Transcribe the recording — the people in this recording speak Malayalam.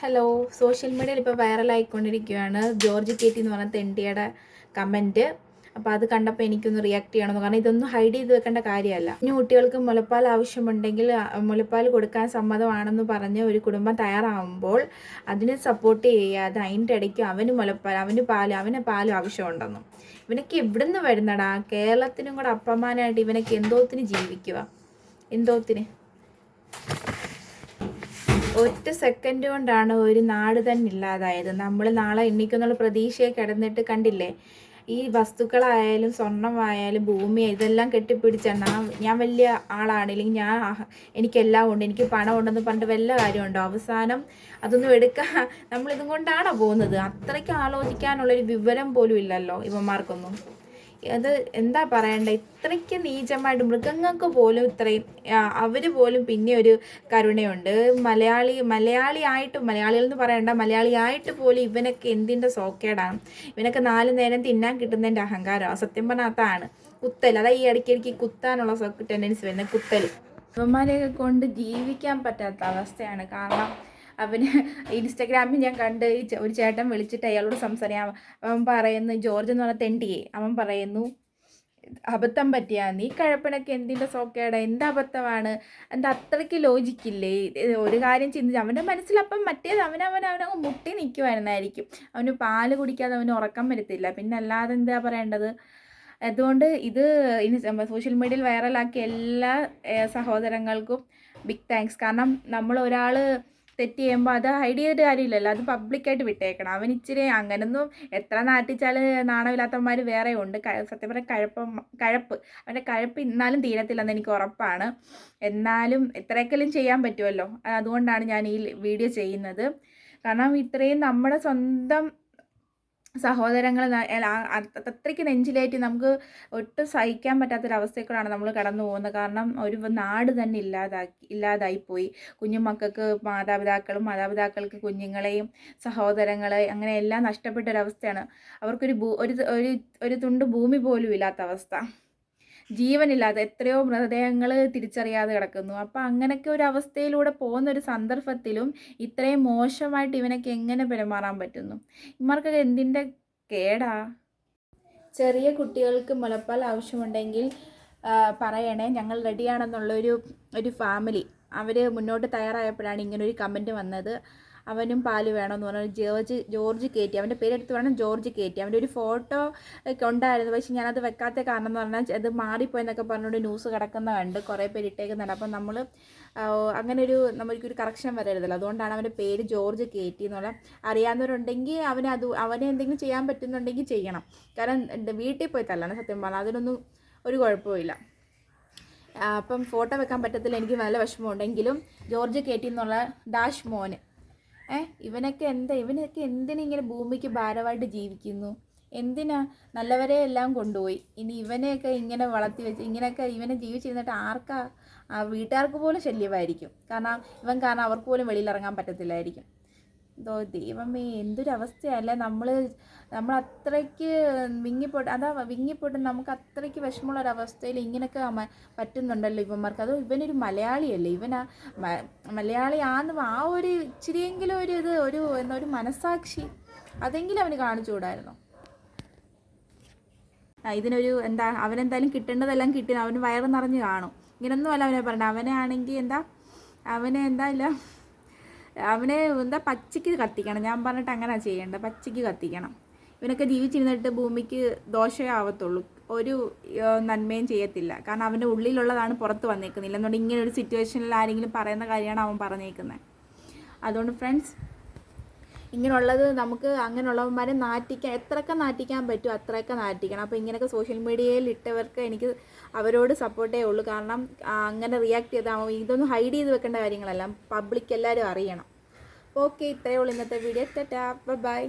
ഹലോ സോഷ്യൽ മീഡിയയിൽ ഇപ്പോൾ വൈറലായിക്കൊണ്ടിരിക്കുകയാണ് ജോർജ് കേറ്റി എന്ന് പറഞ്ഞ തെണ്ടിയുടെ കമന്റ് അപ്പോൾ അത് കണ്ടപ്പോൾ എനിക്കൊന്ന് റിയാക്ട് ചെയ്യണമെന്ന് കാരണം ഇതൊന്നും ഹൈഡ് ചെയ്ത് വെക്കേണ്ട കാര്യമല്ല. ഇനി കുട്ടികൾക്ക് മുലപ്പാൽ ആവശ്യമുണ്ടെങ്കിൽ മുലപ്പാൽ കൊടുക്കാൻ സമ്മതമാണെന്ന് പറഞ്ഞ് ഒരു കുടുംബം തയ്യാറാവുമ്പോൾ അതിനെ സപ്പോർട്ട് ചെയ്യാതെ അതിന്റെ ഇടയ്ക്ക് അവന് മുലപ്പാൽ അവന് പാൽ അവന് പാൽ ആവശ്യമുണ്ടെന്നും. ഇവനൊക്കെ എവിടുന്ന് വരുന്നടാ? കേരളത്തിനും കൂടെ അപ്പമാനായിട്ട് ഇവനൊക്കെ എന്തോത്തിന് ജീവിക്കുക എന്തോത്തിന്? ഒറ്റ സെക്കൻഡ് കൊണ്ടാണ് ഒരു നാട് തന്നെ ഇല്ലാതായത്. നമ്മൾ നാളെ എണ്ണിക്കുന്നുള്ള പ്രതീക്ഷയെ കിടന്നിട്ട് കണ്ടില്ലേ? ഈ വസ്തുക്കളായാലും സ്വർണമായാലും ഭൂമി ഇതെല്ലാം കെട്ടിപ്പിടിച്ചാണ് ഞാൻ വലിയ ആളാണ്. ഇല്ലെങ്കിൽ ഞാൻ എനിക്കെല്ലാം ഉണ്ട്. എനിക്ക് പണം ഉണ്ടെന്ന് പറഞ്ഞിട്ട് വല്ല കാര്യമുണ്ടോ? അവസാനം അതൊന്നും എടുക്കാൻ നമ്മളിതും കൊണ്ടാണോ പോകുന്നത്? അത്രയ്ക്ക് ആലോചിക്കാനുള്ളൊരു വിവരം പോലും ഇല്ലല്ലോ ഇവന്മാർക്കൊന്നും. അത് എന്താ പറയണ്ടേ? ഇത്രയ്ക്ക് നീചമായിട്ട് മൃഗങ്ങൾക്ക് പോലും ഇത്രയും അവർ പോലും പിന്നെ ഒരു കരുണയുണ്ട്. മലയാളി മലയാളി ആയിട്ട് മലയാളികൾ എന്ന് പറയണ്ട മലയാളിയായിട്ട് പോലും ഇവനൊക്കെ എന്തിന്റെ സോക്കേടാണ്? ഇവനൊക്കെ നാല് നേരം തിന്നാൻ കിട്ടുന്നതിന്റെ അഹങ്കാരമാണ് സത്യം പറഞ്ഞാത്താണ് കുത്തൽ അതായത് ഈ ഇടയ്ക്കിടയ്ക്ക് കുത്താനുള്ള ടെൻഡൻസി വരുന്നത് കുത്തൽ ഇവന്മാരെയൊക്കെ കൊണ്ട് ജീവിക്കാൻ പറ്റാത്ത അവസ്ഥയാണ്. കാരണം അവന് ഇൻസ്റ്റഗ്രാമിൽ ഞാൻ കണ്ട് ഒരു ചേട്ടൻ വിളിച്ചിട്ട് അയാളോട് സംസാരിക്കാം അവൻ പറയുന്നു ജോർജ് എന്ന് പറഞ്ഞ തെണ്ടിയെ. അവൻ പറയുന്നു അബദ്ധം പറ്റിയാ? നീ കഴപ്പനൊക്കെ എന്തിന്റെ സോക്കേടാ? എന്ത് അബദ്ധമാണ്? എന്താ അത്രയ്ക്ക് ലോജിക്കില്ലേ ഒരു കാര്യം ചിന്തിച്ച് അവന്റെ മനസ്സിലപ്പം മറ്റേത് അവനവൻ അവനങ്ങ് മുട്ടി നിൽക്കുമായിരുന്നായിരിക്കും അവന് പാൽ കുടിക്കാതെ അവന് ഉറക്കം വരത്തില്ല. പിന്നെ അല്ലാതെ എന്താ പറയേണ്ടത്? അതുകൊണ്ട് ഇത് ഇനി സോഷ്യൽ മീഡിയയിൽ വൈറലാക്കിയ എല്ലാ സഹോദരങ്ങൾക്കും ബിഗ് താങ്ക്സ് കാരണം നമ്മൾ ഒരാൾ തെറ്റ് ചെയ്യുമ്പോൾ അത് ഹൈഡ് ചെയ്തിട്ട് കാര്യമില്ലല്ലോ. അത് പബ്ലിക്കായിട്ട് വിട്ടേക്കണം. അവൻ ഇച്ചിരി അങ്ങനൊന്നും എത്ര നാട്ടിച്ചാൽ നാണമില്ലാത്തവന്മാർ വേറെ ഉണ്ട്. സത്യം പറഞ്ഞാൽ കഴപ്പം കഴപ്പ്. അവന്റെ കഴപ്പ് ഇന്നാലും തീരത്തില്ലെന്ന് എനിക്ക് ഉറപ്പാണ്. എന്നാലും എത്രയൊക്കെയും ചെയ്യാൻ പറ്റുമല്ലോ അതുകൊണ്ടാണ് ഞാൻ ഈ വീഡിയോ ചെയ്യുന്നത്. കാരണം ഇത്രയും നമ്മുടെ സ്വന്തം സഹോദരങ്ങൾ അത്രയ്ക്ക് നെഞ്ചിലേറ്റി നമുക്ക് ഒട്ടും സഹിക്കാൻ പറ്റാത്തൊരവസ്ഥയിൽ നമ്മൾ കടന്നു പോകുന്നത്. കാരണം ഒരു നാട് തന്നെ ഇല്ലാതാക്കി ഇല്ലാതായിപ്പോയി. കുഞ്ഞുമക്കൾക്ക് മാതാപിതാക്കളും മാതാപിതാക്കൾക്ക് കുഞ്ഞുങ്ങളെയും സഹോദരങ്ങളെ അങ്ങനെ എല്ലാം നഷ്ടപ്പെട്ട ഒരവസ്ഥയാണ് അവർക്കൊരു ഭൂ ഒരു ഒരു തുണ്ട് ഭൂമി പോലും ഇല്ലാത്ത അവസ്ഥ. ജീവനില്ലാതെ എത്രയോ മൃതദേഹങ്ങൾ തിരിച്ചറിയാതെ കിടക്കുന്നു. അപ്പോൾ അങ്ങനെയൊക്കെ ഒരു അവസ്ഥയിലൂടെ പോകുന്ന ഒരു സന്ദർഭത്തിലും ഇത്രയും മോശമായിട്ട് ഇവനൊക്കെ എങ്ങനെ പെരുമാറാൻ പറ്റുന്നു? ഇമാർക്കൊക്കെ എന്തിന്റെ കേടാ? ചെറിയ കുട്ടികൾക്ക് മുലപ്പാൽ ആവശ്യമുണ്ടെങ്കിൽ പറയണേ ഞങ്ങൾ റെഡിയാണെന്നുള്ളൊരു ഒരു ഫാമിലി അവർ മുന്നോട്ട് തയ്യാറായപ്പോഴാണ് ഇങ്ങനൊരു കമന്റ് വന്നത്. അവനും പാൽ വേണമെന്ന് പറഞ്ഞു ജോർജ് ജോർജ് കയറ്റി. അവന്റെ പേരെടുത്ത് വേണം ജോർജ് കയറ്റി. അവന്റെ ഒരു ഫോട്ടോ ഒക്കെ ഉണ്ടായിരുന്നു. പക്ഷേ ഞാനത് വെക്കാത്ത കാരണം എന്ന് പറഞ്ഞാൽ അത് മാറിപ്പോയെന്നൊക്കെ പറഞ്ഞുകൊണ്ട് ന്യൂസ് കിടക്കുന്ന കണ്ട് കുറേ പേര് ഇട്ടേക്കുന്നുണ്ട്. അപ്പം നമ്മൾ അങ്ങനെ ഒരു നമുക്കൊരു കറക്ഷൻ വരരുതല്ലോ. അതുകൊണ്ടാണ് അവന്റെ പേര് ജോർജ് കയറ്റി എന്നുള്ള അറിയാവുന്നവരുണ്ടെങ്കിൽ അവനെ അത് അവനെ എന്തെങ്കിലും ചെയ്യാൻ പറ്റുന്നുണ്ടെങ്കിൽ ചെയ്യണം. കാരണം വീട്ടിൽ പോയി തല്ലാണ് സത്യം പറഞ്ഞാൽ. അതിനൊന്നും ഒരു കുഴപ്പമില്ല അപ്പം ഫോട്ടോ വെക്കാൻ പറ്റത്തില്ല. എനിക്ക് നല്ല വിഷമമുണ്ടെങ്കിലും ജോർജ് കയറ്റി എന്നുള്ള ഡാഷ് മോന്. ഏ ഇവനൊക്കെ എന്താ ഇവനൊക്കെ എന്തിനിങ്ങനെ ഭൂമിക്ക് ഭാരമായിട്ട് ജീവിക്കുന്നു? എന്തിനാ നല്ലവരെ എല്ലാം കൊണ്ടുപോയി? ഇനി ഇവനെയൊക്കെ ഇങ്ങനെ വളർത്തി വെച്ച് ഇങ്ങനെയൊക്കെ ഇവനെ ജീവിച്ചിരുന്നിട്ട് ആർക്കാ? ആ വീട്ടുകാർക്ക് പോലും ശല്യമായിരിക്കും. കാരണം ഇവൻ കാരണം അവർക്ക് പോലും വെളിയിൽ ഇറങ്ങാൻ പറ്റത്തില്ലായിരിക്കും. എന്തോ ദൈവമേ എന്തൊരവസ്ഥയല്ലേ നമ്മൾ നമ്മൾ അത്രയ്ക്ക് വിങ്ങിപ്പോട്ട് അതാ വിങ്ങിപ്പോട്ട് നമുക്ക് അത്രയ്ക്ക് വിഷമമുള്ള ഒരു അവസ്ഥയിൽ ഇങ്ങനെയൊക്കെ പറ്റുന്നുണ്ടല്ലോ ഇവന്മാർക്ക്. അതോ ഇവനൊരു മലയാളിയല്ലേ? ഇവനാ മലയാളി ആ ഒരു ഇച്ചിരിയെങ്കിലും ഒരു ഇത് ഒരു എന്താ ഒരു മനസാക്ഷി അതെങ്കിലും അവന് കാണിച്ചു കൂടായിരുന്നു ഇതിനൊരു എന്താ അവനെന്തായാലും കിട്ടേണ്ടതെല്ലാം കിട്ടി അവന് വയറ് നിറഞ്ഞ് കാണും. ഇങ്ങനൊന്നും അല്ല അവനെ പറഞ്ഞത്. അവനെ ആണെങ്കിൽ എന്താ അവനെ എന്താ ഇല്ല അവനെ എന്താ പച്ചയ്ക്ക് കത്തിക്കണം. ഞാൻ പറഞ്ഞിട്ട് അങ്ങനെ ചെയ്യേണ്ടത്. പച്ചയ്ക്ക് കത്തിക്കണം. ഇവനൊക്കെ ജീവിച്ചിരുന്നിട്ട് ഭൂമിക്ക് ദോഷമേ ആവത്തുള്ളൂ ഒരു നന്മയും ചെയ്യത്തില്ല. കാരണം അവന്റെ ഉള്ളിലുള്ളതാണ് പുറത്ത് വന്നേക്കുന്നില്ല ഇല്ലെന്നുണ്ടെങ്കിൽ ഇങ്ങനെ ഒരു സിറ്റുവേഷനിൽ ആരെങ്കിലും പറയുന്ന കാര്യമാണ് അവൻ പറഞ്ഞേക്കുന്നത്. അതുകൊണ്ട് ഫ്രണ്ട്സ് ഇങ്ങനെയുള്ളത് നമുക്ക് അങ്ങനെയുള്ളവന്മാരെ നാറ്റിക്കാൻ എത്രയൊക്കെ നാറ്റിക്കാൻ പറ്റുമോ അത്രയൊക്കെ നാറ്റിക്കണം. അപ്പോൾ ഇങ്ങനെയൊക്കെ സോഷ്യൽ മീഡിയയിൽ ഇട്ടവർക്ക് എനിക്ക് അവരോട് സപ്പോർട്ടേ ഉള്ളൂ. കാരണം അങ്ങനെ റിയാക്ട് ചെയ്താൽ ഇതൊന്നും ഹൈഡ് ചെയ്ത് വെക്കേണ്ട കാര്യങ്ങളല്ല. പബ്ലിക് എല്ലാവരും അറിയണം. ഓക്കെ ഇത്രയേ ഉള്ളൂ ഇന്നത്തെ വീഡിയോ ടാറ്റാ ബൈ